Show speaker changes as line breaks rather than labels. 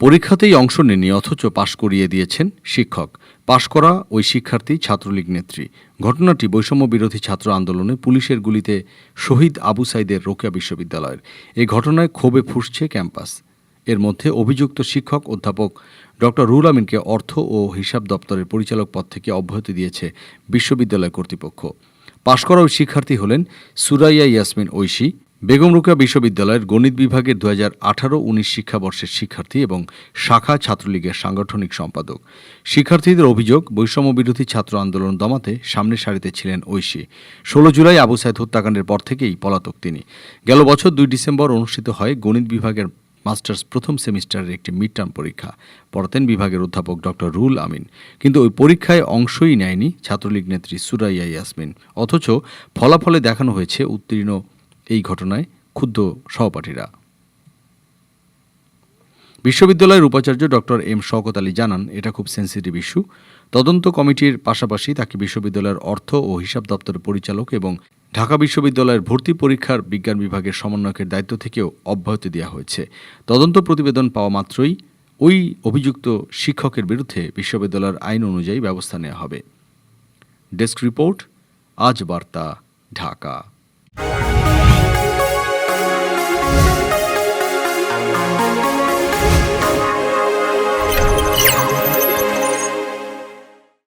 পরীক্ষাতেই অংশ নেননি, অথচ পাশ করিয়ে দিয়েছেন শিক্ষক। পাশ করা ওই শিক্ষার্থী ছাত্রলীগ নেত্রী। ঘটনাটি বৈষম্য বিরোধী ছাত্র আন্দোলনে পুলিশের গুলিতে শহীদ আবু সাইদের রোকেয়া বিশ্ববিদ্যালয়ের। এই ঘটনায় ক্ষোভে ফুসছে ক্যাম্পাস। এর মধ্যে অভিযুক্ত শিক্ষক অধ্যাপক ড. রুল আমিনকে অর্থ ও হিসাব দপ্তরের পরিচালক পদ থেকে অব্যাহতি দিয়েছে বিশ্ববিদ্যালয় কর্তৃপক্ষ। পাশ করা ওই শিক্ষার্থী হলেন সুরাইয়া ইয়াসমিন ঐশী বেগম রোকেয়া বিশ্ববিদ্যালয়ের গণিত বিভাগের দু হাজার আঠারো উনিশ শিক্ষাবর্ষের শিক্ষার্থী এবং শাখা ছাত্রলীগের সাংগঠনিক সম্পাদক। শিক্ষার্থীদের অভিযোগ, বৈষম্য বিরোধী ছাত্র আন্দোলন দমাতে সামনের সারিতে ছিলেন ঐশী। ষোলো জুলাই আবু সাইদ হত্যাকাণ্ডের পর থেকেই পলাতক তিনি। গেল বছর দুই ডিসেম্বর অনুষ্ঠিত হয় গণিত বিভাগের মাস্টার্স প্রথম সেমিস্টারের একটি মিড টার্ম পরীক্ষা। পড়াতেন বিভাগের অধ্যাপক ডক্টর রুল আমিন। কিন্তু ওই পরীক্ষায় অংশই নেয়নি ছাত্রলীগ নেত্রী সুরাইয়া ইয়াসমিন। অথচ ফলাফলে দেখানো হয়েছে উত্তীর্ণ ঘটনায় ক্ষুব্ধ সহপাঠীরা। বিশ্ববিদ্যালয়ের উপাচার্য ডক্টর এম শওকত আলী জানান, এটা খুব সেন্সিটিভ ইস্যু তদন্ত কমিটির পাশাপাশি তাকে বিশ্ববিদ্যালয়ের অর্থ ও হিসাব দপ্তরের পরিচালক এবং ঢাকা বিশ্ববিদ্যালয়ের ভর্তি পরীক্ষার বিজ্ঞান বিভাগের সমন্বয়কের দায়িত্ব থেকেও অব্যাহতি দেওয়া হয়েছে। তদন্ত প্রতিবেদন পাওয়া মাত্রই ওই অভিযুক্ত শিক্ষকের বিরুদ্ধে বিশ্ববিদ্যালয়ের আইন অনুযায়ী ব্যবস্থা নেওয়া হবে। ডেস্ক রিপোর্ট, আজ বার্তা, ঢাকা।